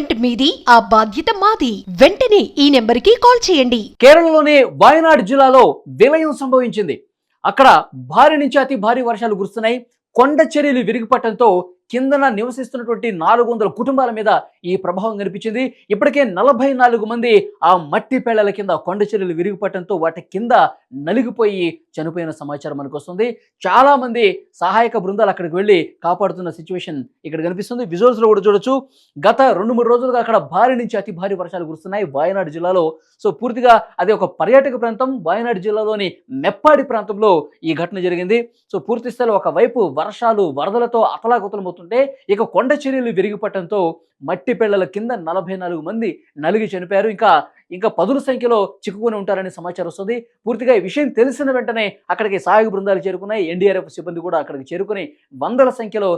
Payment మీది ఆ బాధ్యత మాది. వెంటనే ఈ నెంబర్కి కాల్ చేయండి. కేరళలోని వాయనాడ్ జిల్లాలో విలయం సంభవించింది. అక్కడ భారీ నుంచి అతి భారీ వర్షాలు కురుస్తున్నాయి. కొండ చర్యలు విరిగిపట్టడంతో కిందన నివసిస్తున్నటువంటి నాలుగు వందల కుటుంబాల మీద ఈ ప్రభావం కనిపించింది. ఇప్పటికే నలభై నాలుగు మంది ఆ మట్టి పేళ్ళ కింద కొండ చర్యలు విరిగిపట్టడంతో వాటి కింద నలిగిపోయి చనిపోయిన సమాచారం మనకు వస్తుంది. చాలా మంది సహాయక బృందాలు అక్కడికి వెళ్ళి కాపాడుతున్న సిచ్యువేషన్ ఇక్కడ కనిపిస్తుంది. విజువల్స్లో కూడా చూడొచ్చు. గత రెండు మూడు రోజులుగా అక్కడ భారీ నుంచి అతి భారీ వర్షాలు కురుస్తున్నాయి వాయనాడు జిల్లాలో. సో పూర్తిగా అది ఒక పర్యాటక ప్రాంతం. వాయనాడు జిల్లాలోని మెప్పాడి ప్రాంతంలో ఈ ఘటన జరిగింది. సో పూర్తి స్థాయిలో ఒకవైపు వర్షాలు వరదలతో అతలాకుతలమవుతుంటే ఇక కొండ చర్యలు విరిగిపట్టడంతో మట్టి పెళ్ళల కింద నలభై నాలుగు మంది నలిగి చనిపోయారు. ఇంకా ఇంకా పదుల సంఖ్యలో చిక్కుకొని ఉంటారనే సమాచారం వస్తుంది. పూర్తిగా ఈ విషయం తెలిసిన వెంటనే అక్కడికి సహాయక బృందాలు చేరుకున్నాయి. ఎన్డీఆర్ఎఫ్ సిబ్బంది కూడా అక్కడికి చేరుకుని వందల సంఖ్యలో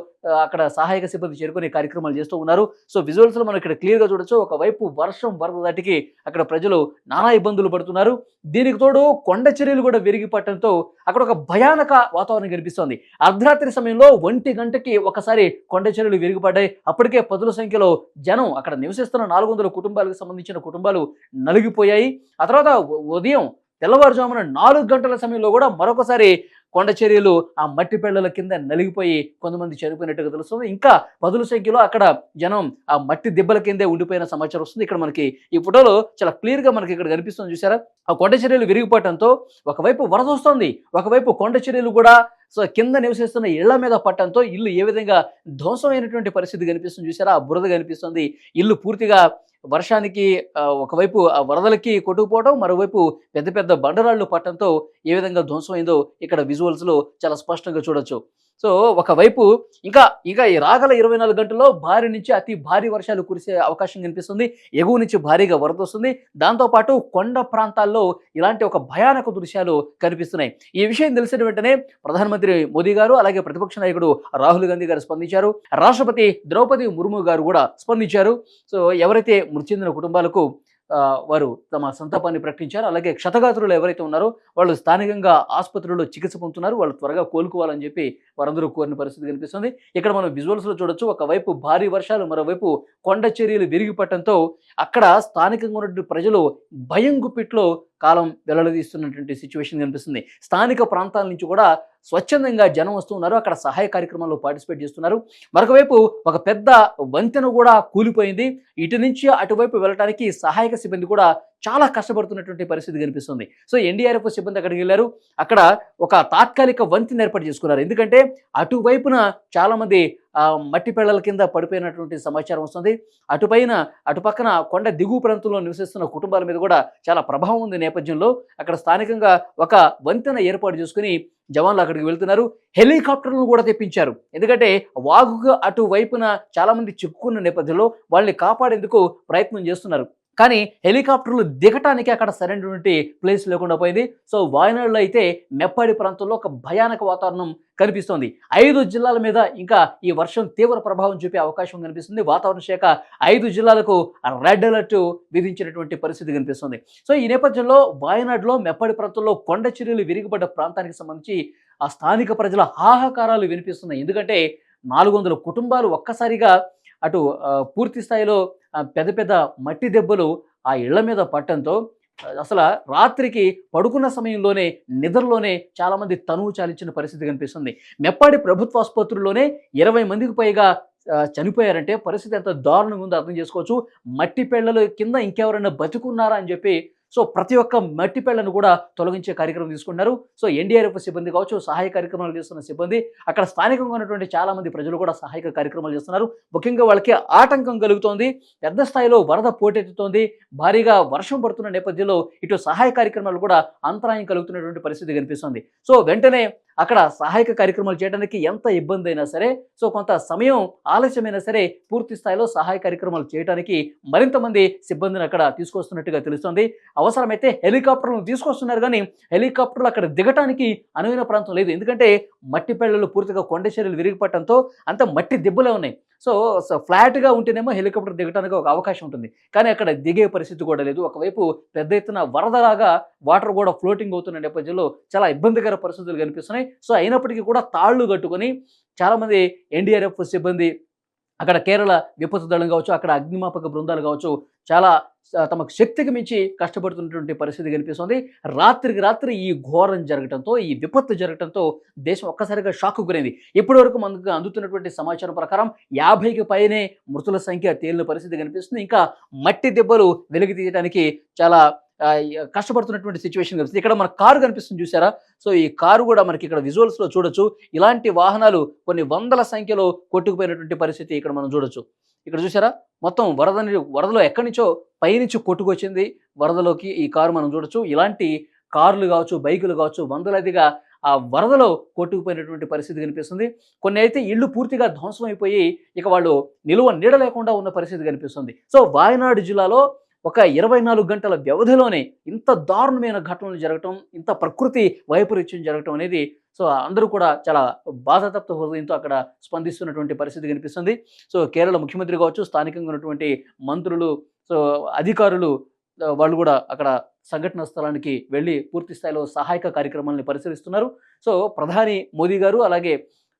అక్కడ సహాయక సిబ్బంది చేరుకుని కార్యక్రమాలు చేస్తూ ఉన్నారు. సో విజువల్స్లో మనం ఇక్కడ క్లియర్గా చూడొచ్చు. ఒకవైపు వర్షం వరద దాటికి అక్కడ ప్రజలు నానా ఇబ్బందులు పడుతున్నారు. దీనికి తోడు కొండ చర్యలు కూడా విరిగిపట్టడంతో అక్కడ ఒక భయానక వాతావరణం కనిపిస్తోంది. అర్ధరాత్రి సమయంలో ఒంటి గంటకి ఒకసారి కొండ చర్యలు విరిగిపడ్డాయి. అప్పటికే పదుల సంఖ్యలో జనం అక్కడ నివసిస్తున్న నాలుగు వందల కుటుంబాలకు సంబంధించిన కుటుంబాలు నలిగిపోయాయి. ఆ తర్వాత ఉదయం తెల్లవారుజామున నాలుగు గంటల సమయంలో కూడా మరొకసారి కొండ చర్యలు ఆ మట్టి పెళ్ళల కింద నలిగిపోయి కొంతమంది చనిపోయినట్టుగా తెలుస్తుంది. ఇంకా పదుల సంఖ్యలో అక్కడ జనం ఆ మట్టి దెబ్బల కిందే ఉండిపోయిన సమాచారం వస్తుంది. ఇక్కడ మనకి ఈ ఫోటోలో చాలా క్లియర్గా మనకి ఇక్కడ కనిపిస్తుంది చూసారా? ఆ కొండ చర్యలు విరిగిపోవటంతో ఒకవైపు వరద వస్తుంది ఒకవైపు కొండ చర్యలు కూడా సో కింద నివసిస్తున్న ఇళ్ళ మీద పట్టడంతో ఇల్లు ఏ విధంగా ధ్వంసమైనటువంటి పరిస్థితి కనిపిస్తుంది చూసారా? ఆ బురద కనిపిస్తుంది. ఇల్లు పూర్తిగా వర్షానికి ఒకవైపు ఆ వరదలకి కొట్టుకుపోవడం మరోవైపు పెద్ద పెద్ద బండరాళ్ళు పట్టడంతో ఏ విధంగా ధ్వంసమైందో ఇక్కడ విజువల్స్లో లో చాలా స్పష్టంగా చూడొచ్చు. సో ఒకవైపు ఇంకా ఇంకా ఈ రాగల ఇరవై నాలుగు గంటల్లో భారీ నుంచి అతి భారీ వర్షాలు కురిసే అవకాశం కనిపిస్తుంది. ఎగువ నుంచి భారీగా వరద వస్తుంది. దాంతోపాటు కొండ ప్రాంతాల్లో ఇలాంటి ఒక భయానక దృశ్యాలు కనిపిస్తున్నాయి. ఈ విషయం తెలిసిన వెంటనే ప్రధానమంత్రి మోదీ గారు అలాగే ప్రతిపక్ష నాయకుడు రాహుల్ గాంధీ గారు స్పందించారు. రాష్ట్రపతి ద్రౌపది ముర్ము గారు కూడా స్పందించారు. సో ఎవరైతే మృతి చెందిన కుటుంబాలకు వారు తమ సంతాపాన్ని ప్రకటించారు. అలాగే క్షతగాత్రులు ఎవరైతే ఉన్నారో వాళ్ళు స్థానికంగా ఆసుపత్రుల్లో చికిత్స పొందుతున్నారు. వాళ్ళు త్వరగా కోలుకోవాలని చెప్పి వారందరూ కోరిన పరిస్థితి కనిపిస్తుంది. ఇక్కడ మనం విజువల్స్లో చూడొచ్చు. ఒకవైపు భారీ వర్షాలు మరోవైపు కొండ చర్యలు విరిగిపట్టడంతో అక్కడ స్థానికంగా ఉన్నటువంటి ప్రజలు భయం గుప్పిట్లో కాలం వెల్లడదీస్తున్నటువంటి సిచ్యువేషన్ కనిపిస్తుంది. స్థానిక ప్రాంతాల నుంచి కూడా స్వచ్ఛందంగా జనం వస్తున్నారు. అక్కడ సహాయ కార్యక్రమాల్లో పార్టిసిపేట్ చేస్తున్నారు. మరొకవైపు ఒక పెద్ద వంతెన కూడా కూలిపోయింది. ఇటు నుంచి అటువైపు వెళ్ళడానికి సహాయక సిబ్బంది కూడా చాలా కష్టపడుతున్నటువంటి పరిస్థితి కనిపిస్తుంది. సో ఎన్డీఆర్ఎఫ్ సిబ్బంది అక్కడికి వెళ్ళారు. అక్కడ ఒక తాత్కాలిక వంతిని ఏర్పాటు చేసుకున్నారు. ఎందుకంటే అటువైపున చాలామంది మట్టి పెళ్ళల కింద పడిపోయినటువంటి సమాచారం వస్తుంది. అటుపైన అటుపక్కన కొండ దిగువ ప్రాంతంలో నివసిస్తున్న కుటుంబాల మీద కూడా చాలా ప్రభావం ఉంది నేపథ్యంలో. అక్కడ స్థానికంగా ఒక వంతెన ఏర్పాటు చేసుకుని జవాన్లు అక్కడికి వెళ్తున్నారు. హెలికాప్టర్లను కూడా తెప్పించారు. ఎందుకంటే వాగుగా అటువైపున చాలామంది చిక్కుకున్న నేపథ్యంలో వాళ్ళని కాపాడేందుకు ప్రయత్నం చేస్తున్నారు. కానీ హెలికాప్టర్లు దిగటానికి అక్కడ సరైనటువంటి ప్లేస్ లేకుండా పోయింది. సో వాయనాడులో అయితే మెప్పాడి ప్రాంతంలో ఒక భయానక వాతావరణం కనిపిస్తోంది. ఐదు జిల్లాల మీద ఇంకా ఈ వర్షం తీవ్ర ప్రభావం చూపే అవకాశం కనిపిస్తుంది. వాతావరణ శాఖ ఐదు జిల్లాలకు రెడ్ అలర్ట్ విధించినటువంటి పరిస్థితి కనిపిస్తుంది. సో ఈ నేపథ్యంలో వాయనాడులో మెప్పాడి ప్రాంతంలో కొండ చర్యలు విరిగిపడ్డ ప్రాంతానికి సంబంధించి ఆ స్థానిక ప్రజల హాహాకారాలు వినిపిస్తున్నాయి. ఎందుకంటే నాలుగు వందల కుటుంబాలు ఒక్కసారిగా అటు పూర్తి స్థాయిలో పెద్ద పెద్ద మట్టి దెబ్బలు ఆ ఇళ్ళ మీద పట్టడంతో అసలు రాత్రికి పడుకున్న సమయంలోనే నిద్రలోనే చాలామంది తనువు చాలించిన పరిస్థితి కనిపిస్తుంది. మెప్పాడి ప్రభుత్వ ఆసుపత్రుల్లోనే ఇరవై మందికి పైగా చనిపోయారంటే పరిస్థితి ఎంత దారుణంగా ఉందో అర్థం చేసుకోవచ్చు. మట్టి పెళ్ళల కింద ఇంకెవరైనా బతుకున్నారా అని చెప్పి సో ప్రతి ఒక్క మట్టి పెళ్ళను కూడా తొలగించే కార్యక్రమం తీసుకున్నారు సో ఎన్డీఆర్ఎఫ్ సిబ్బంది కావచ్చు సహాయ కార్యక్రమాలు చేస్తున్న సిబ్బంది అక్కడ స్థానికంగా ఉన్నటువంటి చాలా మంది ప్రజలు కూడా సహాయక కార్యక్రమాలు చేస్తున్నారు. ముఖ్యంగా వాళ్ళకి ఆటంకం కలుగుతోంది పెద్ద స్థాయిలో వరద పోటెత్తుతోంది భారీగా వర్షం పడుతున్న నేపథ్యంలో ఇటు సహాయ కార్యక్రమాలు కూడా అంతరాయం కలుగుతున్నటువంటి పరిస్థితి కనిపిస్తుంది. సో వెంటనే అక్కడ సహాయక కార్యక్రమాలు చేయడానికి ఎంత ఇబ్బంది అయినా సరే సో కొంత సమయం ఆలస్యమైనా సరే పూర్తి స్థాయిలో సహాయ కార్యక్రమాలు చేయడానికి మరింత మంది సిబ్బందిని అక్కడ తీసుకొస్తున్నట్టుగా తెలుస్తోంది. అవసరమైతే హెలికాప్టర్లను తీసుకొస్తున్నారు కానీ హెలికాప్టర్లు అక్కడ దిగటానికి అనువైన ప్రాంతం లేదు. ఎందుకంటే మట్టి పెళ్ళలు పూర్తిగా కొండ చర్యలు విరిగిపడటంతో అంత మట్టి దెబ్బలే ఉన్నాయి. సో సో ఫ్లాట్గా ఉంటేనేమో హెలికాప్టర్ దిగడానికి ఒక అవకాశం ఉంటుంది. కానీ అక్కడ దిగే పరిస్థితి కూడా లేదు. ఒకవైపు పెద్ద ఎత్తున వరదలాగా వాటర్ కూడా ఫ్లోటింగ్ అవుతున్న నేపథ్యంలో చాలా ఇబ్బందికర పరిస్థితులు కనిపిస్తున్నాయి. సో అయినప్పటికీ కూడా తాళ్ళు కట్టుకొని చాలామంది ఎన్డీఆర్ఎఫ్ సిబ్బంది అక్కడ కేరళ విపత్తు దళం కావచ్చు అక్కడ అగ్నిమాపక బృందాలు కావచ్చు చాలా తమకు శక్తికి మించి కష్టపడుతున్నటువంటి పరిస్థితి కనిపిస్తుంది. రాత్రికి రాత్రి ఈ ఘోరం జరగడంతో ఈ విపత్తు జరగడంతో దేశం ఒక్కసారిగా షాక్ గురైంది. ఇప్పటి వరకు మనకు అందుతున్నటువంటి సమాచారం ప్రకారం యాభైకి పైనే మృతుల సంఖ్య తేలిన పరిస్థితి కనిపిస్తుంది. ఇంకా మట్టి దెబ్బలు వెలికి తీయడానికి చాలా కష్టపడుతున్నటువంటి సిచ్యువేషన్ కనిపిస్తుంది. ఇక్కడ మన కారు కనిపిస్తుంది చూసారా సో ఈ కారు కూడా మనకి ఇక్కడ విజువల్స్లో చూడొచ్చు. ఇలాంటి వాహనాలు కొన్ని వందల సంఖ్యలో కొట్టుకుపోయినటువంటి పరిస్థితి ఇక్కడ మనం చూడొచ్చు. ఇక్కడ చూసారా మొత్తం వరద వరదలో ఎక్కడి నుంచో పైనుంచి కొట్టుకొచ్చింది వరదలోకి ఈ కారు మనం చూడొచ్చు. ఇలాంటి కార్లు కావచ్చు బైకులు కావచ్చు వందలదిగా ఆ వరదలో కొట్టుకుపోయినటువంటి పరిస్థితి కనిపిస్తుంది. కొన్ని అయితే ఇళ్ళు పూర్తిగా ధ్వంసం అయిపోయి ఇక వాళ్ళు నిలువ నీడ లేకుండా ఉన్న పరిస్థితి కనిపిస్తుంది. సో వాయనాడు జిల్లాలో ఒక ఇరవై నాలుగు గంటల వ్యవధిలోనే ఇంత దారుణమైన ఘటనలు జరగటం ఇంత ప్రకృతి వైపరీత్యం జరగటం అనేది సో అందరూ కూడా చాలా బాధతప్త హృదయంతో అక్కడ స్పందిస్తున్నటువంటి పరిస్థితి కనిపిస్తుంది. సో కేరళ ముఖ్యమంత్రి కావచ్చు స్థానికంగా ఉన్నటువంటి మంత్రులు సో అధికారులు వాళ్ళు కూడా అక్కడ సంఘటన స్థలానికి వెళ్ళి పూర్తి స్థాయిలో సహాయక కార్యక్రమాలను పరిశీలిస్తున్నారు. సో ప్రధాని మోదీ గారు అలాగే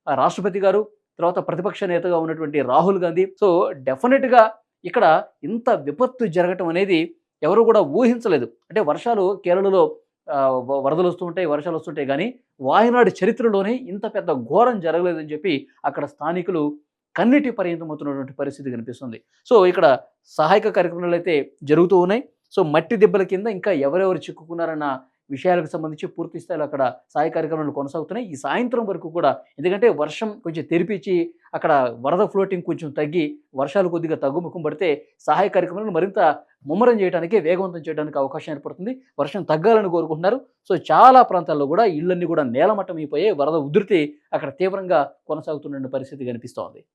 రాష్ట్రపతి గారు తర్వాత ప్రతిపక్ష నేతగా ఉన్నటువంటి రాహుల్ గాంధీ సో డెఫినెట్గా ఇక్కడ ఇంత విపత్తు జరగటం అనేది ఎవరు కూడా ఊహించలేదు. అంటే వర్షాలు కేరళలో వరదలు వస్తూ ఉంటాయి వర్షాలు వస్తుంటాయి కానీ వాయనాడు చరిత్రలోనే ఇంత పెద్ద ఘోరం జరగలేదని చెప్పి అక్కడ స్థానికులు కన్నిటి పర్యంతమవుతున్నటువంటి పరిస్థితి కనిపిస్తుంది. సో ఇక్కడ సహాయక కార్యక్రమాలు అయితే జరుగుతూ ఉన్నాయి. సో మట్టి దెబ్బల కింద ఇంకా ఎవరెవరు చిక్కుకున్నారన్న విషయాలకు సంబంధించి పూర్తి స్థాయిలో అక్కడ సహాయ కార్యక్రమాలు కొనసాగుతున్నాయి. ఈ సాయంత్రం వరకు కూడా ఎందుకంటే వర్షం కొంచెం తెరిపించి అక్కడ వరద ఫ్లోటింగ్ కొంచెం తగ్గి వర్షాలు కొద్దిగా తగ్గుముఖం పడితే సహాయ కార్యక్రమాలను మరింత ముమ్మరం చేయడానికి వేగవంతం చేయడానికి అవకాశం ఏర్పడుతుంది. వర్షం తగ్గాలని కోరుకుంటున్నారు. సో చాలా ప్రాంతాల్లో కూడా ఇళ్ళన్నీ కూడా నేలమట్టం అయిపోయే వరద ఉధృతి అక్కడ తీవ్రంగా కొనసాగుతున్న పరిస్థితి కనిపిస్తోంది.